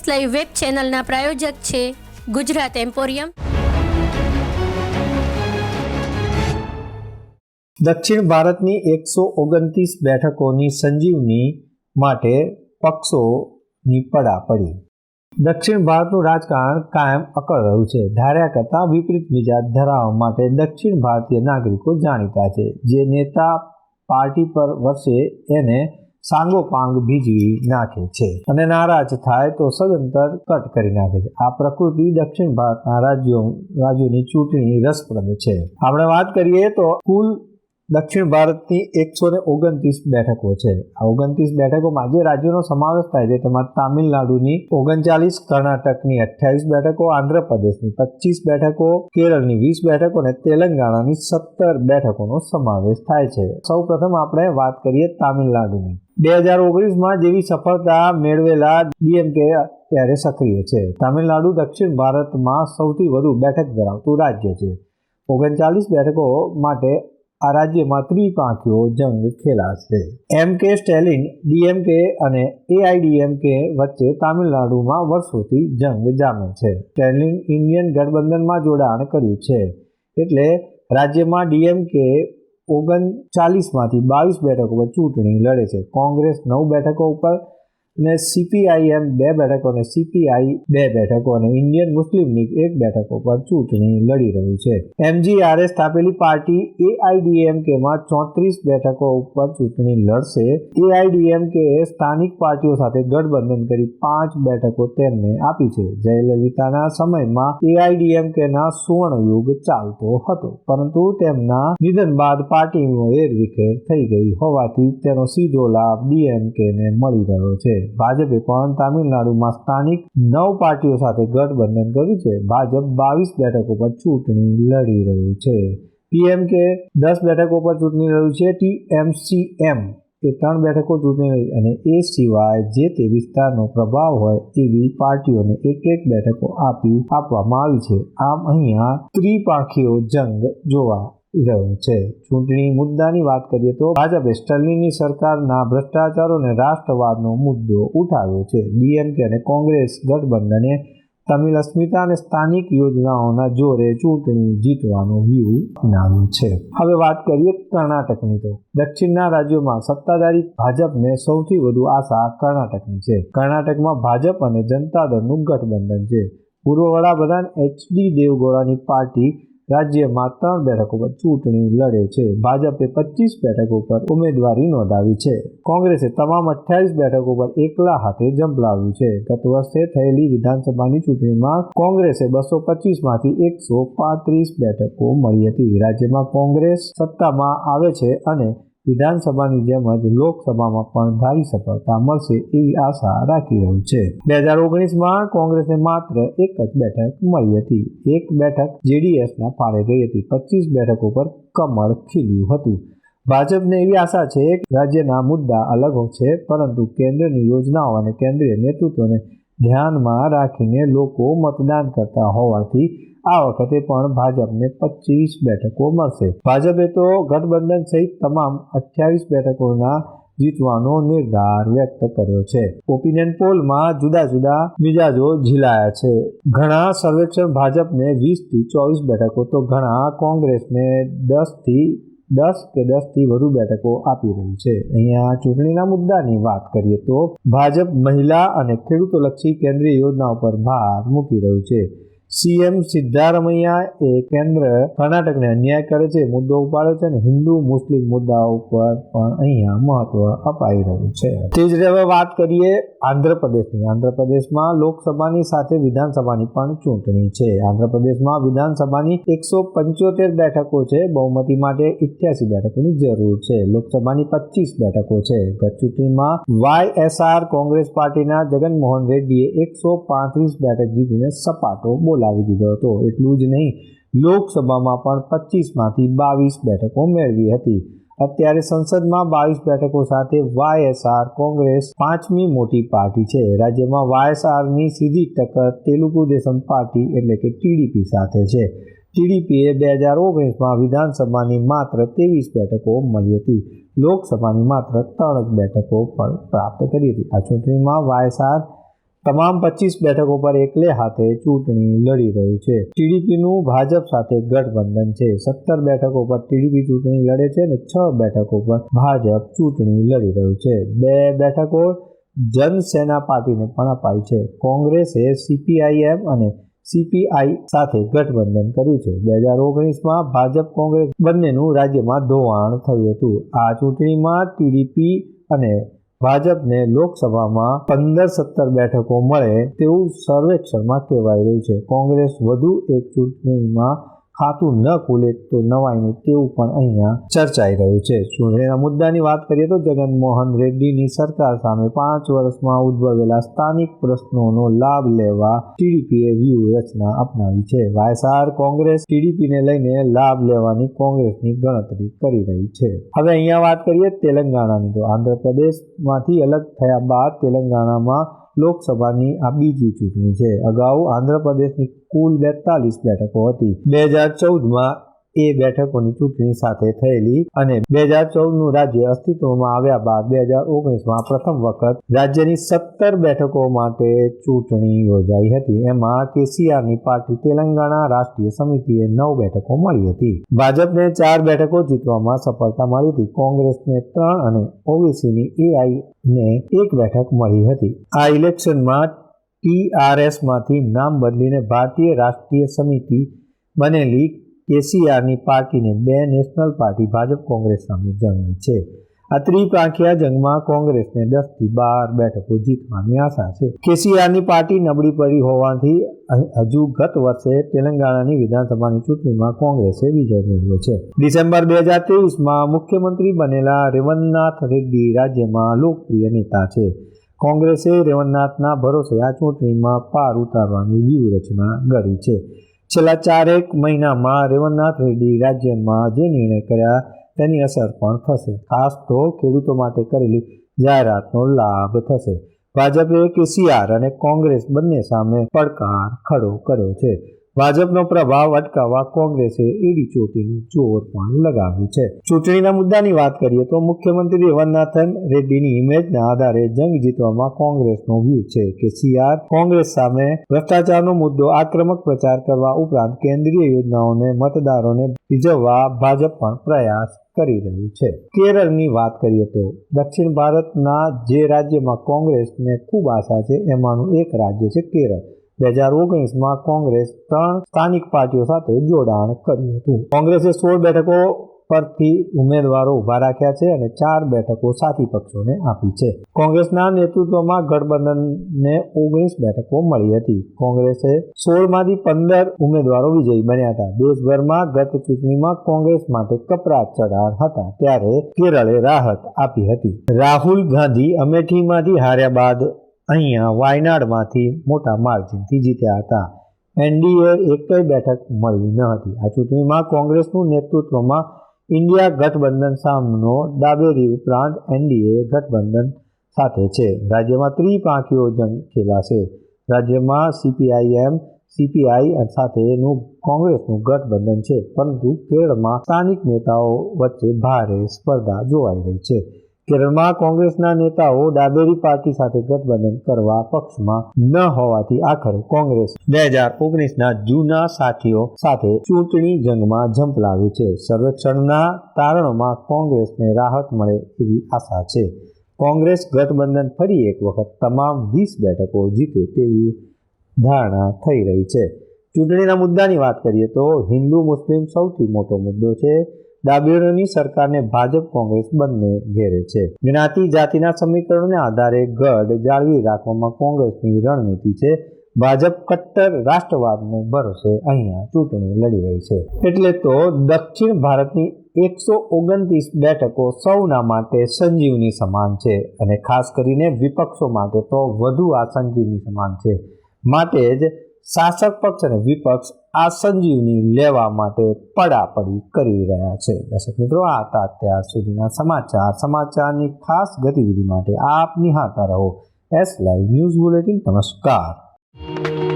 S live web ચેનલના પ્રાયોજક છે Gujarat emporium. દક્ષિણ ભારતની એકસો ઓગણત્રીસ બેઠકોની સંજીવની માટે પક્ષોની પડા પડી. દક્ષિણ ભારતનું રાજકારણ કાયમ અકળ રહ્યું છે. ધાર્યા કરતાં વિપરીત મિજાજ ધરાવવા માટે દક્ષિણ ભારતીય નાગરિકો જાણીતા છે. જે નેતા પાર્ટી પર વર્ષે એને સાંગોપાંગ ભીજવી નાખે છે. અને નારાજ થાય તો સદંતર કટ કરી નાખે છે. આ પ્રકૃતિ દક્ષિણ ભારતના રાજ્યો, રાજ્યોની ચૂંટણી રસપ્રદ છે. આપણે વાત કરીએ તો કુલ દક્ષિણ ભારતની એકસો ને ઓગણત્રીસ બેઠકો છે. આ ઓગણત્રીસ બેઠકોમાં જે રાજ્યોનો સમાવેશ થાય છે તેમાં તામિલનાડુની ઓગણચાલીસ, કર્ણાટકની અઠ્યાવીસ બેઠકો, આંધ્રપ્રદેશની પચીસ બેઠકો, કેરળની વીસ બેઠકો અને તેલંગાણાની સત્તર બેઠકોનો સમાવેશ થાય છે. સૌ પ્રથમ આપણે વાત કરીએ તામિલનાડુની. બે હજાર ઓગણીસમાં જેવી સફળતા મેળવેલા ડીએમકે ત્યારે સક્રિય છે. તામિલનાડુ, દક્ષિણ ભારતમાં સૌથી વધુ બેઠક ધરાવતું રાજ્ય છે. ઓગણચાલીસ બેઠકો માટે આ રાજ્યમાં ત્રિપાંખીઓ જંગ ખેલાશે. એમ કે સ્ટેલિન, ડીએમકે અને એઆઈડીએમકે વચ્ચે તામિલનાડુમાં વર્ષોથી જંગ જામે છે. સ્ટેલિન ઇન્ડિયન ગઠબંધનમાં જોડાણ કર્યું છે. એટલે રાજ્યમાં ડીએમકે ઓગણચાલીસમાંથી બાવીસ બેઠકો પર ચૂંટણી લડે છે. કોંગ્રેસ નવ બેઠકો ઉપર અને સીપીઆઈએમ બે બેઠકો અને સીપીઆઈ બે બેઠકો અને ઇન્ડિયન મુસ્લિમ લીગ એક બેઠકો પર ચૂંટણી લડી રહ્યું છે. એમજીઆરએ સ્થાપેલી પાર્ટી એઆઈડીએમકેમાં ચોત્રીસ બેઠકો ઉપર ચૂંટણી લડશે. એઆઈડીએમકે સ્થાનિક પાર્ટીઓ સાથે ગઠબંધન કરી પાંચ બેઠકો તેમને આપી છે. જયલલિતાના સમયમાં એઆઈડીએમકેના સુવર્ણયુગ ચાલતો હતો, પરંતુ તેમના નિધન બાદ પાર્ટીનો એરવિખેર થઈ ગઈ હોવાથી તેનો સીધો લાભ ડીએમકેને મળી રહ્યો છે. ભાજપે પણ તામિલનાડુમાં સ્થાનિક નવ પાર્ટીઓ સાથે ગઠબંધન કર્યું છે. ભાજપ બાવીસ બેઠકો પર ચૂંટણી લડી રહ્યું છે. પીએમકે દસ બેઠકો પર ચૂંટણી લડ્યું છે. ટીએમસીએમ એ ત્રણ બેઠકો ચૂંટણી અને એ સિવાય જે તે વિસ્તારનો પ્રભાવ હોય એવી પાર્ટીઓને એક એક બેઠકો આપી આપવામાં આવી છે. આમ અહીંયા ત્રિપાંખીઓ જંગ જોવા રહ્યો છે. ચૂંટણી મુદ્દાની વાત કરીએ તો ભાજપે સ્ટર્લિનની સરકારના ભ્રષ્ટાચારો અને રાષ્ટ્રવાદનો મુદ્દો ઉઠાવ્યો છે. ડીએમકે અને કોંગ્રેસ ગઠબંધને તમિલ અસ્મિતા અને સ્થાનિક યોજનાઓના જોરે ચૂંટણી જીતવાનો વ્યૂહ અપનાવ્યો છે. હવે વાત કરીએ કર્ણાટકની તો. દક્ષિણના રાજ્યોમાં સત્તાધારી ભાજપને સૌથી વધુ આશા કર્ણાટકની છે. કર્ણાટકમાં ભાજપ અને જનતા દળનું ગઠબંધન છે. પૂર્વ વડાપ્રધાન એચડી દેવગોડાની પાર્ટી રાજ્યમાં ત્રણ બેઠકો પર ચૂંટણી લડે છે. ભાજપે પચીસ બેઠકો પર ઉમેદવારી નોંધાવી છે. કોંગ્રેસે તમામ અઠ્યાવીસ બેઠકો પર એકલા હાથે ઝંપલાવ્યું છે. ગત વર્ષે થયેલી વિધાનસભાની ચૂંટણીમાં કોંગ્રેસે બસો પચીસમાંથી એકસો પાંત્રીસ બેઠકો મળી હતી. રાજ્યમાં કોંગ્રેસ સત્તામાં આવે છે અને વિધાનસભાની જેમ જ લોકસભામાં પણ ધારી સફળતા મળશે એવી આશા રાખી રહ્યું છે. બે હજાર ઓગણીસમાં કોંગ્રેસને માત્ર એક જ બેઠક મળી હતી. એક બેઠક જેડીએસના ફાળે ગઈ હતી. પચીસ બેઠકો પર કમળ ખીલ્યું હતું. ભાજપને એવી આશા છે કે રાજ્યના મુદ્દા અલગ છે, પરંતુ કેન્દ્રની યોજનાઓ અને કેન્દ્રીય નેતૃત્વને ધ્યાનમાં રાખીને લોકો મતદાન કરતા હોવાથી આ વખતે પણ ભાજપને પચીસ બેઠકો મળશે. ભાજપે તો ગઠબંધન સહિત તમામ અઠ્યાવીસ બેઠકોના જીતવાનો નિર્ધાર વ્યક્ત કર્યો છે. ઓપિનિયન પોલમાં જુદા જુદા મિજાજો ઝીલાયા છે. ઘણા સર્વેક્ષણ ભાજપને વીસથી ચોવીસ બેઠકો, તો ઘણા કોંગ્રેસને દસથી દસ કે દસથી વધુ બેઠકો આપી રહ્યું છે. અહીંયા ચૂંટણીના મુદ્દાની વાત કરીએ તો ભાજપ મહિલા અને ખેડૂતોલક્ષી કેન્દ્રીય યોજનાઓ પર ભાર મૂકી રહ્યું છે. સીએમ સિદ્ધારમૈયા એ કેન્દ્ર કર્ણાટકને અન્યાય કરે છે મુદ્દો ઉપાડ્યો છે અને હિન્દુ મુસ્લિમ મુદ્દાઓ પર પણ અહીંયા મહત્વ અપાઈ રહ્યું છે. તે જ હવે વાત કરીએ આંધ્રપ્રદેશની. આંધ્રપ્રદેશમાં લોકસભાની સાથે વિધાનસભાની પણ ચૂંટણી છે. આંધ્રપ્રદેશમાં વિધાનસભાની એકસો પંચોતેર બેઠકો છે. બહુમતી માટે ઇઠ્યાસી બેઠકોની જરૂર છે. લોકસભાની પચીસ બેઠકો છે. ગત ચૂંટણીમાં વાયએસઆર કોંગ્રેસ પાર્ટીના જગનમોહન રેડ્ડીએ એકસો પાંત્રીસ બેઠક જીતીને સપાટો બોલાવી દીધો હતો. એટલું જ નહીં, લોકસભામાં પણ પચીસમાંથી બાવીસ બેઠકો મેળવી હતી. અત્યારે સંસદમાં બાવીસ બેઠકો સાથે વાયએસઆર કોંગ્રેસ પાંચમી મોટી પાર્ટી છે. રાજ્યમાં વાયએસઆરની સીધી ટક્કર તેલુગુ દેશમ પાર્ટી એટલે કે ટીડીપી સાથે છે. ટીડીપીએ બે હજાર ઓગણીસમાં વિધાનસભાની માત્ર ત્રેવીસ બેઠકો મળી હતી. લોકસભાની માત્ર ત્રણ જ બેઠકો પણ પ્રાપ્ત કરી હતી. આ ચૂંટણીમાં વાયએસઆર તમામ પચીસ બેઠકો પર એકલે હાથે ચૂંટણી લડી રહ્યું છે. ટીડીપીનું ભાજપ સાથે ગઠબંધન છે. સત્તર બેઠકો પર ટીડીપી ચૂંટણી લડે છે અને છ બેઠકો પર ભાજપ ચૂંટણી લડી રહ્યું છે. બે બેઠકો જનસેના પાર્ટીને પણ અપાઈ છે. કોંગ્રેસે સીપીઆઈએમ અને સીપીઆઈ સાથે ગઠબંધન કર્યું છે. બે હજાર ઓગણીસમાં ભાજપ કોંગ્રેસ બંનેનું રાજ્યમાં ધોવાણ થયું હતું. આ ચૂંટણીમાં ટીડીપી અને ભાજપને લોકસભામાં પંદર સત્તર બેઠકો મળે તેવું સર્વેક્ષણમાં કહેવાય રહ્યું છે. કોંગ્રેસ વધુ એક ચૂંટણીમાં ખાતું ન ખુલે તો નવાઈને તેવું પણ અહીંયા ચર્ચાઈ રહ્યું છે. ચૂંટણીના મુદ્દાની વાત કરીએ તો જગનમોહન રેડ્ડીની સરકાર સામે પાંચ વર્ષમાં ઉદ્ભવેલા સ્થાનિક પ્રશ્નોનો લાભ લેવા ટીડીપીએ વ્યૂહરચના અપનાવી છે. વાયસાર કોંગ્રેસ ટીડીપીને લઈને લાભ લેવાની કોંગ્રેસની ગણતરી કરી રહી છે. હવે અહીંયા વાત કરીએ તેલંગાણાની. તો આંધ્રપ્રદેશમાંથી અલગ થયા બાદ તેલંગાણામાં લોકસભાની આ બીજી ચૂંટણી છે. અગાઉ આંધ્રપ્રદેશની કુલ બેતાલીસ બેઠકો હતી. બે હજાર ચૌદમાં એ બેઠકોની ચૂંટણી સાથે થયેલી અને બે હજાર ચૌદનું રાજ્ય અસ્તિત્વમાં આવ્યા બાદ બે હજાર ઓગણીસમાં પ્રથમ વખત રાજ્યની સત્તર બેઠકો માટે ચૂંટણી યોજાઈ હતી. એમાં કેસીઆરની પાર્ટી તેલંગાણા રાષ્ટ્રીય સમિતિએ નવ બેઠકો મળી હતી. ભાજપને ચાર બેઠકો જીતવામાં સફળતા મળી હતી. કોંગ્રેસને ત્રણ અને ઓબીસીની એઆઈને એક બેઠક મળી હતી. આ ઇલેક્શનમાં ટીઆરએસમાંથી નામ બદલીને ભારતીય રાષ્ટ્રીય સમિતિ બનેલી કેસીઆરની પાર્ટીને બે નેશનલ પાર્ટી ભાજપ કોંગ્રેસ સામે જંગ છે. આ ત્રિપાંખિયા જંગમાં કોંગ્રેસને દસથી બાર બેઠકો જીતવાની આશા છે. કેસીઆરની પાર્ટી નબળી પડી હોવાથી હજુ ગત વર્ષે તેલંગાણાની વિધાનસભાની ચૂંટણીમાં કોંગ્રેસે વિજય મેળવ્યો છે. ડિસેમ્બર બે હજાર ત્રેવીસમાં મુખ્યમંત્રી બનેલા રેવન્નાથ રેડ્ડી રાજ્યમાં લોકપ્રિય નેતા છે. કોંગ્રેસે રેવન્નાથના ભરોસે આ ચૂંટણીમાં પાર ઉતારવાની વ્યૂહરચના ઘડી છે. છેલ્લા ચારેક મહિનામાં રેવન્નાથ રેડ્ડી રાજ્યમાં જે નિર્ણય કર્યા તેની અસર પણ થશે. ખાસ તો ખેડૂતો માટે કરેલી જાહેરાતનો લાભ થશે. ભાજપે કેસીઆર અને કોંગ્રેસ બંને સામે પડકાર ખડો કર્યો છે. ભાજપનો પ્રભાવ અટકાવવા કોંગ્રેસે એડી ચોટીનું જોર પણ લગાવ્યું છે. ચૂંટણીના મુદ્દાની વાત કરીએ તો મુખ્યમંત્રી રેવન્નાથન રેડ્ડીની ઇમેજના આધારે જંગ જીતવામાં કોંગ્રેસનો વ્યૂહ છે કે સીઆર કોંગ્રેસ સામે ભ્રષ્ટાચારનો મુદ્દો, આક્રમક પ્રચાર કરવા ઉપરાંત કેન્દ્રીય યોજનાઓને મતદારોને રીઝવવા ભાજપ પણ પ્રયાસ કરી રહ્યું છે. કેરળની વાત કરીએ તો દક્ષિણ ભારતના જે રાજ્યમાં કોંગ્રેસને ખૂબ આશા છે, એમાંનું એક રાજ્ય છે કેરળ. બે હજાર ઓગણીસમાં કોંગ્રેસ ત્રણ સ્થાનિક પાર્ટીઓ સાથે જોડાણ કર્યું હતું. કોંગ્રેસે સોળ બેઠકો પરથી ઉમેદવારો ઊભા રાખ્યા છે અને ચાર બેઠકો સાથી પક્ષોને આપી છે. કોંગ્રેસના નેતૃત્વમાં ગઠબંધનને ઓગણીસ બેઠકો મળી હતી. કોંગ્રેસે સોળમાંથી પંદર ઉમેદવારો વિજયી બન્યા હતા. દેશભરમાં ગત ચૂંટણીમાં કોંગ્રેસ માટે કપરા ચઢાણ હતા ત્યારે કેરળે રાહત આપી હતી. રાહુલ ગાંધી અમેઠીમાંથી હાર્યા બાદ અહીંયા વાયનાડમાંથી મોટા માર્જિનથી જીત્યા હતા. એનડીએ એકય બેઠક મળી ન હતી. આ ચૂંટણીમાં કોંગ્રેસનું નેતૃત્વમાં ઇન્ડિયા ગઠબંધન સામનો ડાબેરી ઉપરાંત એનડીએ ગઠબંધન સાથે છે. રાજ્યમાં ત્રિપાંખીઓ જંગ ખેલાશે. રાજ્યમાં સીપીઆઈએમ, સીપીઆઈ સાથેનું કોંગ્રેસનું ગઠબંધન છે. પરંતુ કેરળમાં સ્થાનિક નેતાઓ વચ્ચે ભારે સ્પર્ધા જોવાઈ રહી છે. કેરળમાં કોંગ્રેસના નેતાઓ ડાબેરી પાર્ટી સાથે ગઠબંધન કરવા પક્ષમાં ન હોવાથી આખરે કોંગ્રેસ બે હજાર ઓગણીસના જૂના સાથીઓ સાથે ચૂંટણી જંગમાં ઝંપલાવ્યું છે. સર્વેક્ષણના તારણોમાં કોંગ્રેસને રાહત મળે એવી આશા છે. કોંગ્રેસ ગઠબંધન ફરી એક વખત તમામ વીસ બેઠકો જીતે તેવી ધારણા થઈ રહી છે. ચૂંટણીના મુદ્દાની વાત કરીએ તો હિન્દુ મુસ્લિમ સૌથી મોટો મુદ્દો છે. ડાબેરીની સરકારને ભાજપ કોંગ્રેસ બંને ઘેરે છે. જ્ઞાતિ જાતિના સમીકરણોને આધારે ગઢ જાળવી રાખવામાં કોંગ્રેસની રણનીતિ છે. ભાજપ કટ્ટર રાષ્ટ્રવાદને ભરોસે અહીંયા ચૂંટણી લડી રહી છે. એટલે તો દક્ષિણ ભારતની એકસો ઓગણત્રીસ બેઠકો સૌના માટે સંજીવની સમાન છે અને ખાસ કરીને વિપક્ષો માટે તો વધુ આ સંજીવની સમાન છે. માટે જ શાસક પક્ષ અને વિપક્ષ આ સંજીવની લેવા માટે પડાપડી કરી રહ્યા છે. દર્શક મિત્રો, આ હતા અત્યાર સુધીના સમાચાર. સમાચારની ખાસ ગતિવિધિ માટે આપ નિહાળતા રહો. એસ લાઈવ ન્યૂઝ બુલેટિન નમસ્કાર.